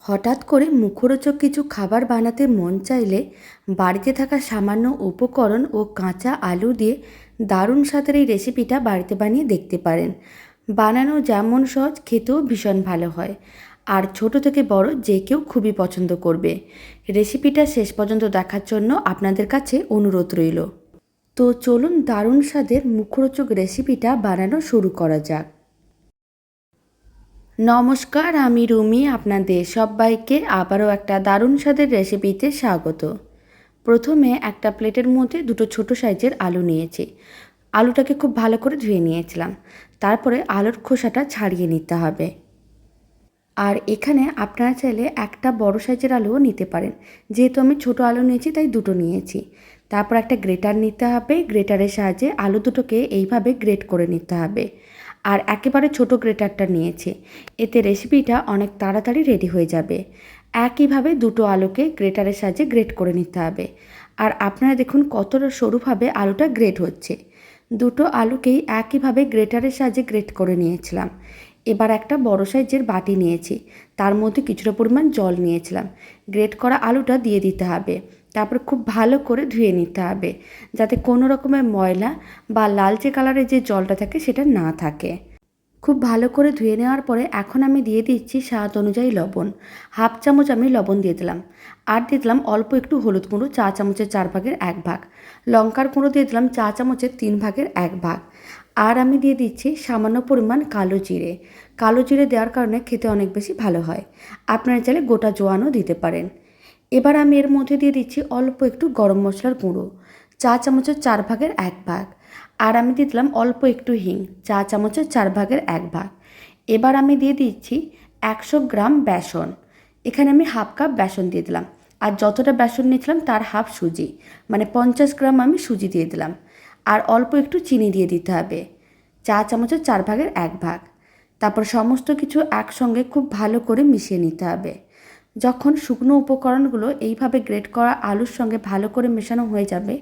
হঠাৎ করে মুখরোচক কিছু খাবার বানাতে মন চাইলে বাড়িতে থাকা সামান্য উপকরণ ও কাঁচা আলু দিয়ে দারুণ স্বাদের এই রেসিপিটা বাড়িতে বানিয়ে দেখতে পারেন। বানানো যেমন সহজ, খেতেও ভীষণ ভালো হয়। আর ছোট থেকে বড় যে কেউ খুবই পছন্দ করবে। রেসিপিটা শেষ পর্যন্ত দেখার জন্য আপনাদের কাছে অনুরোধ রইল। তো চলুন দারুণ স্বাদের মুখরোচক রেসিপিটা বানানো শুরু করা যাক। নমস্কার, আমি রুমি আপনাদের সবাইকে আবারও একটা দারুণ স্বাদের রেসিপিতে স্বাগত। প্রথমে একটা প্লেটের মধ্যে দুটো ছোট সাইজের আলু নিয়েছি। আলুটাকে খুব ভালো করে ধুয়ে নিয়েছিলাম। তারপরে আলুর খোসাটা ছাড়িয়ে নিতে হবে। আর এখানে আপনারা চাইলে একটা বড় সাইজের আলুও নিতে পারেন। যেহেতু আমি ছোট আলু নিয়েছি, তাই দুটো নিয়েছি। তারপর একটা গ্রেটার নিতে হবে। গ্রেটারের সাহায্যে আলু দুটোকে এইভাবে গ্রেট করে নিতে হবে। আর একেবারে ছোট গ্রেটারটা নিয়েছি। এতে রেসিপিটা অনেক তাড়াতাড়ি রেডি হয়ে যাবে। একইভাবে দুটো আলুকে গ্রেটারের সাহায্যে গ্রেট করে নিতে হবে। আর আপনারা দেখুন কতটা সরুভাবে আলুটা গ্রেট হচ্ছে। দুটো আলুকেই একইভাবে গ্রেটারের সাহায্যে গ্রেট করে নিয়েছিলাম। এবার একটা বড় সাইজের বাটি নিয়েছি। তার মধ্যে কিছুটা পরিমাণ জল নিয়েছিলাম। গ্রেট করা আলুটা দিয়ে দিতে হবে। তারপর খুব ভালো করে ধুয়ে নিতে হবে, যাতে কোনো রকমের ময়লা বা লালচে কালারের যে জলটা থাকে সেটা না থাকে। খুব ভালো করে ধুয়ে নেওয়ার পরে এখন আমি দিয়ে দিচ্ছি স্বাদ অনুযায়ী লবণ, হাফ চামচ আমি লবণ দিয়ে দিলাম। আর দিয়ে দিলাম অল্প একটু হলুদ গুঁড়ো, চা চামচের চার ভাগের এক ভাগ। লঙ্কার গুঁড়ো দিয়ে দিলাম চা চামচের তিন ভাগের এক ভাগ। আর আমি দিয়ে দিচ্ছি সামান্য পরিমাণ কালো জিরে। কালো জিরে দেওয়ার কারণে খেতে অনেক বেশি ভালো হয়। আপনারা চাইলে গোটা জোয়ানও দিতে পারেন। এবার আমি এর মধ্যে দিয়ে দিচ্ছি অল্প একটু গরম মশলার গুঁড়ো, চা চামচের চার ভাগের এক ভাগ। আর আমি দিয়ে দিলাম অল্প একটু হিং, চা চামচের চার ভাগের এক ভাগ। এবার আমি দিয়ে দিচ্ছি একশো গ্রাম বেসন, এখানে আমি হাফ কাপ বেসন দিয়ে দিলাম। আর যতটা বেসন নিয়েছিলাম তার হাফ সুজি মানে পঞ্চাশ গ্রাম আমি সুজি দিয়ে দিলাম। আর অল্প একটু চিনি দিয়ে দিতে হবে, চা চামচের চার ভাগের এক ভাগ। তারপর সমস্ত কিছু একসঙ্গে খুব ভালো করে মিশিয়ে নিতে হবে। যখন শুকনো উপকরণগুলো এইভাবে গ্রেট করা আলুর সঙ্গে ভালো করে মেশানো হয়ে যাবে,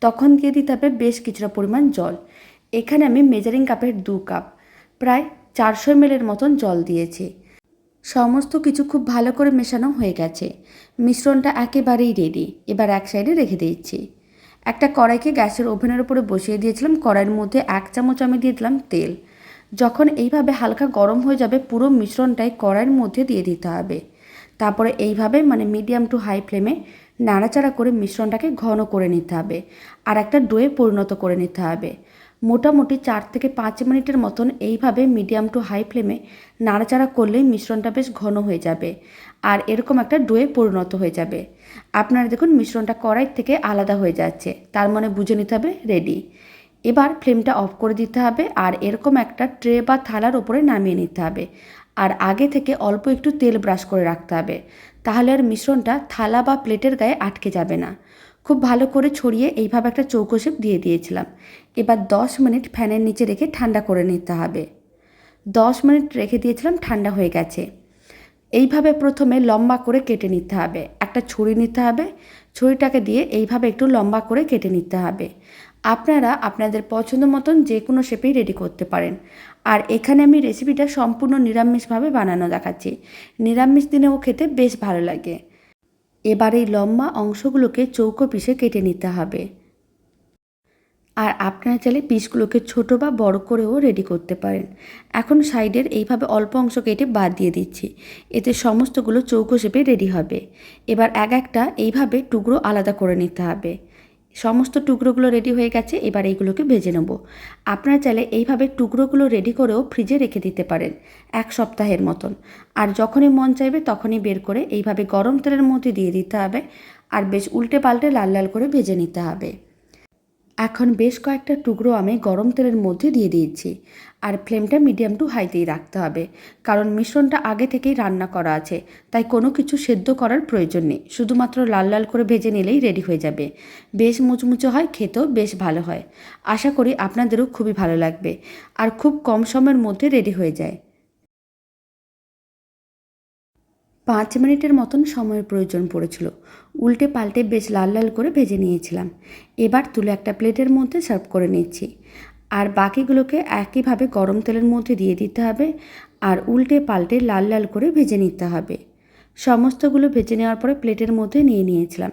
তখন দিয়ে দিতে হবে বেশ কিছুটা পরিমাণ জল। এখানে আমি মেজারিং কাপের দু কাপ প্রায় চারশো এমএলের মতন জল দিয়েছি। সমস্ত কিছু খুব ভালো করে মেশানো হয়ে গেছে। মিশ্রণটা একেবারেই রেডি এবার এক সাইডে রেখে দিচ্ছি। একটা কড়াইকে গ্যাসের ওভেনের উপরে বসিয়ে দিয়েছিলাম, কড়াইয়ের মধ্যে এক চামচ আমি দিয়ে দিলাম তেল। যখন এইভাবে হালকা গরম হয়ে যাবে, পুরো মিশ্রণটাই কড়াইয়ের মধ্যে দিয়ে দিতে হবে। তারপরে এইভাবে মানে মিডিয়াম টু হাই ফ্লেমে নাড়াচাড়া করে মিশ্রণটাকে ঘন করে নিতে হবে। আর একটা ডোয়ে পরিণত করে নিতে হবে। মোটামুটি চার থেকে পাঁচ মিনিটের মতন এইভাবে মিডিয়াম টু হাই ফ্লেমে নাড়াচাড়া করলেই মিশ্রণটা বেশ ঘন হয়ে যাবে। আর এরকম একটা ডোয়ে পরিণত হয়ে যাবে। আপনারা দেখুন মিশ্রণটা কড়াই থেকে আলাদা হয়ে যাচ্ছে। তার মানে বুঝে নিতে হবে রেডি এবার ফ্লেমটা অফ করে দিতে হবে। আর এরকম একটা ট্রে বা থালার ওপরে নামিয়ে নিতে হবে। আর আগে থেকে অল্প একটু তেল ব্রাশ করে রাখতে হবে। তাহলে আর মিশ্রণটা থালা বা প্লেটের গায়ে আটকে যাবে না। খুব ভালো করে ছড়িয়ে এইভাবে একটা চৌকো শেপ দিয়ে দিয়েছিলাম। এবার দশ মিনিট ফ্যানের নিচে রেখে ঠান্ডা করে নিতে হবে। দশ মিনিট রেখে দিয়েছিলাম, ঠান্ডা হয়ে গেছে। এইভাবে প্রথমে লম্বা করে কেটে নিতে হবে। একটা ছুরি নিতে হবে। ছুরিটাকে দিয়ে এইভাবে একটু লম্বা করে কেটে নিতে হবে। আপনারা আপনাদের পছন্দ মতন যে কোনো শেপেই রেডি করতে পারেন। আর এখানে আমি রেসিপিটা সম্পূর্ণ নিরামিষভাবে বানানো দেখাচ্ছি। নিরামিষ দিনেও খেতে বেশ ভালো লাগে। এবার এই লম্বা অংশগুলোকে চৌকো পিসে কেটে নিতে হবে। আর আপনারা চাইলে পিসগুলোকে ছোট বা বড় করেও রেডি করতে পারেন। এখন সাইডের এইভাবে অল্প অংশ কেটে বাদ দিয়ে দিচ্ছি। এতে সমস্তগুলো চৌকো শেপে রেডি হবে। এবার এক একটা এইভাবে টুকরো আলাদা করে নিতে হবে। সমস্ত টুকরোগুলো রেডি হয়ে গেছে, এবার এইগুলোকে ভেজে নেব। আপনারা চাইলে এইভাবে টুকরোগুলো রেডি করেও ফ্রিজে রেখে দিতে পারেন, এক সপ্তাহের মতন। আর যখনই মন চাইবে তখনই বের করে এইভাবে গরম তেলের মধ্যে দিয়ে দিতে হবে, আর বেশ উল্টে পাল্টে লাল লাল করে ভেজে নিতে হবে। এখন বেশ কয়েকটা টুকরো আমি গরম তেলের মধ্যে দিয়ে দিয়েছি। আর ফ্লেমটা মিডিয়াম টু হাইতেই রাখতে হবে। কারণ মিশ্রণটা আগে থেকেই রান্না করা আছে, তাই কোনো কিছু সেদ্ধ করার প্রয়োজন নেই। শুধুমাত্র লাল লাল করে ভেজে নিলেই রেডি হয়ে যাবে। বেশ মুচমুচো হয়, খেতেও বেশ ভালো হয়। আশা করি আপনাদেরও খুবই ভালো লাগবে। আর খুব কম সময়ের মধ্যে রেডি হয়ে যায়। পাঁচ মিনিটের মতন সময়ের প্রয়োজন পড়েছিল। উল্টে পাল্টে বেশ লাল লাল করে ভেজে নিয়েছিলাম। এবার তুলে একটা প্লেটের মধ্যে সার্ভ করে নিচ্ছি। আর বাকিগুলোকে একইভাবে গরম তেলের মধ্যে দিয়ে দিতে হবে আর উল্টে পাল্টে লাল লাল করে ভেজে নিতে হবে। সমস্তগুলো ভেজে নেওয়ার পরে প্লেটের মধ্যে নিয়ে নিয়েছিলাম।